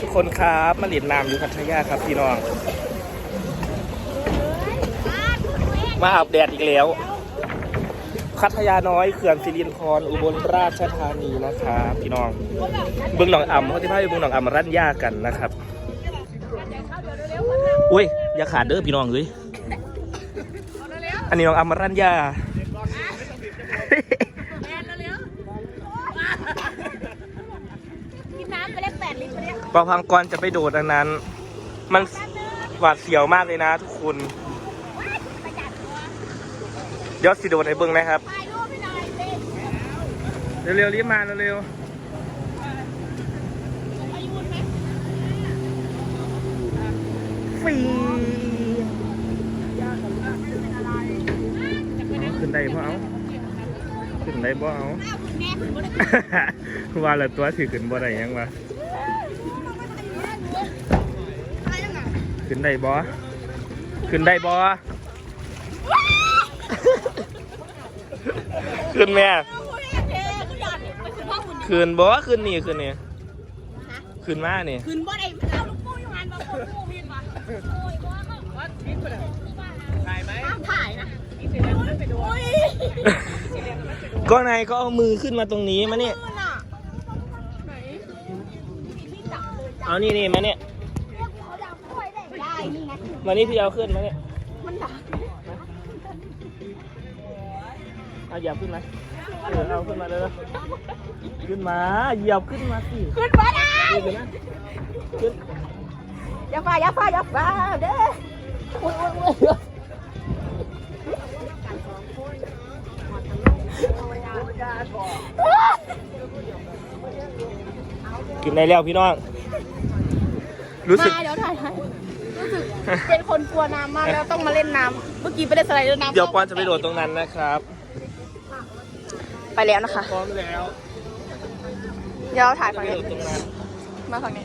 ทุกคนครับมาเรียนน้ำอยู่พัทยาครับพี่น้อง มาอาบแดดอีกแล้วพัทยาน้อยเขื่อนสิรินธรอุบลราชธานีนะครับพี่น้อง เบื้องหนองอ่ำเขาที่พาไปเบื้องหนองอ่ำรันยากันนะครับอุ้ยอย่าขาดเด้อพี่น้องเอ้ยอันนี้น้องอ่ำรันยา กินน้ำไปได้แปด ลิตรไปเนี่ยปอพังกรจะไปโดดอันนั้น มันหวาดเสียวมากเลยนะทุกคนยัดตัวเดี๋ยวสิโดดให้เบิ้งนะครับถ่ายรูปให้หน่อยสิเร็วๆรีบมาเร็วๆฟีขึ้นได้บ่เอาขึ้นได้บ่เอาอ้าวแม่ถึงบ่ได้ว่าละตัวถือขึ้นบ่ได้ยังวะ อะไรนั่นน่ะ ขึ้นได้บ่ขึ้นได้บ่ขึ้นแม่โอ้ยเท่ก็หยอดไปขึ้นห้องคุณขึ้นบ่ขึ้นนี่ขึ้นนี่ขึ้นมานี่ขึ้นบ่ได้เอาลูกปูอยู่หันมาคนปูวินมาโอ้ยบ่เขาว่าทิปไปเลยถ่ายไหมถ่ายนะโอ้ยก็นายก็เอามือขึ้นมาตรงนี้มาเนี่ยขึ้นอะไหนที่จับเลยจับเอานี่นี่มาเนี่ย เขาดับค่อยได้ได้นี่ไง มานี่พี่เอาขึ้นมาเนี่ยมันดับเอาเหยียบขึ้นมาเออเอาขึ้นมาเลยขึ้นมาเหยียบขึ้นมาสิขึ้นบ่ได้ขึ้นนะขึ้นอย่าฟ้าอย่าฟ้าอย่าฟ้าเด้อโอ้ยโอ้ยโอ้ยขึ้นได้แล้วพี่น้อง รู้สึกมาเดี๋ยวถ่ายให้ รู้สึกเป็นคนกลัวน้ำมากแล้วต้องมาเล่นน้ำเมื่อกี้ไปเล่นสไลเดอร์น้ำเดี๋ยวปอนจะไปโดดตรงนั้นนะครับ ไปแล้วนะคะ พร้อมแล้วเดี๋ยวถ่ายจะฝั่งไปนี้โดดตรงนั้นมาฝั่งนี้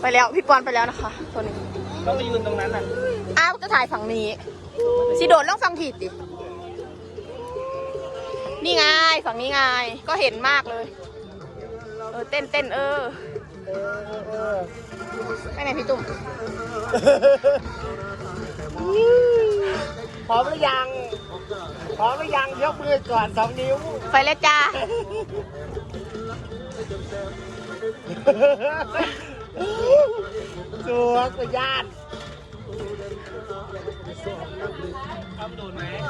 ไปแล้วพี่ปอนไปแล้วนะคะตัวนี้ต้องไปยืนตรงนั้นอะอ้าวจะถ่ายฝั่งนี้สิโดดล่องฟังผิดดินี่ไงฝั่งนี้ไงก็เห็นมากเลยเออเต้นเต้นเออไปไหนพี่ตุ่ม พร้อมหรือยัง พร้อมหรือยังยกมือก่อนสองนิ้ว ไปแล้วจ้า สวกญาติ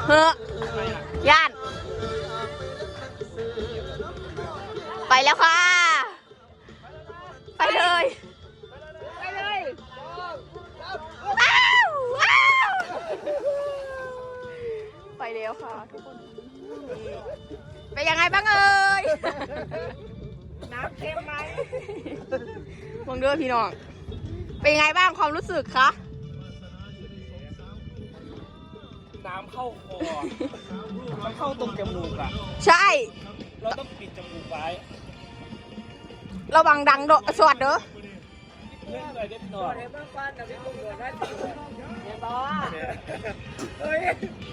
เฮ้ย่าน ไปแล้วค่ะ ไปเลย ไปเลยว้าวว้าวไป แล้วค่ะทุกคนเป็นยังไงบ้างเอ่ยน้ำเค็มไหมมองด้วยพี่น้อง เป็นยังไงบ้างความรู้สึกคะน้ำเข้าคอมันเข้าตรงจมูกอะ ใช่ เราต้องปิดจมูกไว้ ระวังดังโดสวัสดเด้อ เรื่องอะไรได้ต่อเดี๋ยวบ้างฟันเดี๋ยวพี่กุ้งโดนได้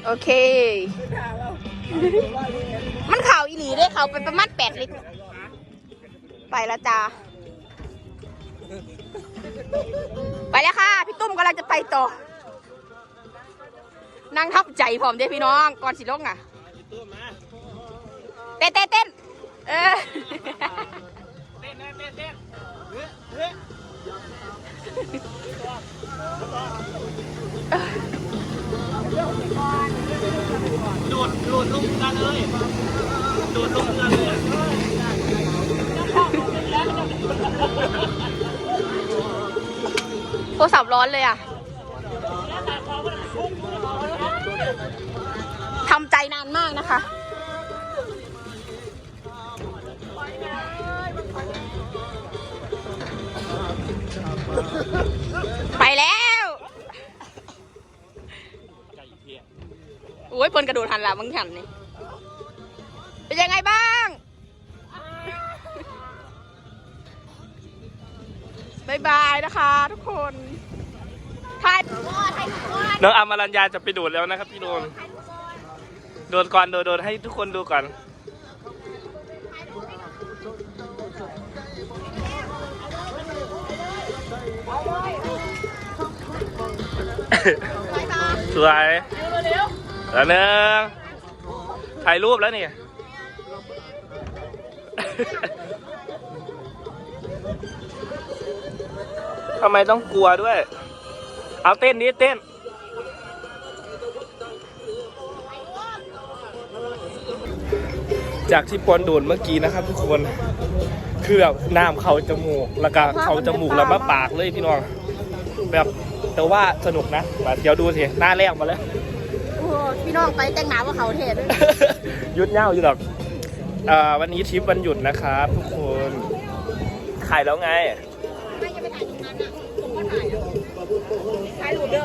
โอเคมันเข่าอีหลีได้เข่าไปประมาณแปดลิตร ไปแล้วจ้า ไปแล้วค่ะ พี่ตุ้มกำลังจะไปต่อ นั่งทับใจพร้อมเด้พี่น้อง ก่อนสิลงอะ เต้นเต้นเต้นเออ เต้นนะเต้นเต้นเฮ้ย เฮ้ยดูดดลงกันเลยโดดลงกันเลยโทรศัพท์ร้อนเลยอะทำใจนานมากนะคะ ไปแล้วไก่เพี้ยโอ้ยเพิ่นกระโดดหันหลังมึงหันนี่เป็นยังไงบ้างบายบายนะคะ ทุกคนถ่ายน้องอามรัญญาจะไปโดดแล้วนะครับพี่โดน โดดก่อนโดดโดดให้ทุกคนดูก่อน สวยร็วแล้วหนึ่งถ่ายรูปแล้วนี่ทำไมต้องกลัวด้วย เอาเต้นนี้เต้น จากที่ปอนโดนเมื่อกี้นะครับทุกคน คือแบบน้ำเขาจมูก แล้วก็เขาจมูกแล้วมาปากเลยพี่น้อง แบบ แต่ว่าสนุกนะมาเดี๋ยวดูสิ หน้าแรกมาแล้ว โอ้พี่น้องไปแต่งหนาว่าเขาเทศหยุดเง่าอยู่หรอกเอ่อวันนี้ทริปวันหยุดนะครับทุกคนขายแล้วไง ไม่จะไปถ่ายตรงนั้นอะผมก็ถ่ายอะถ่ายรูปเด้อ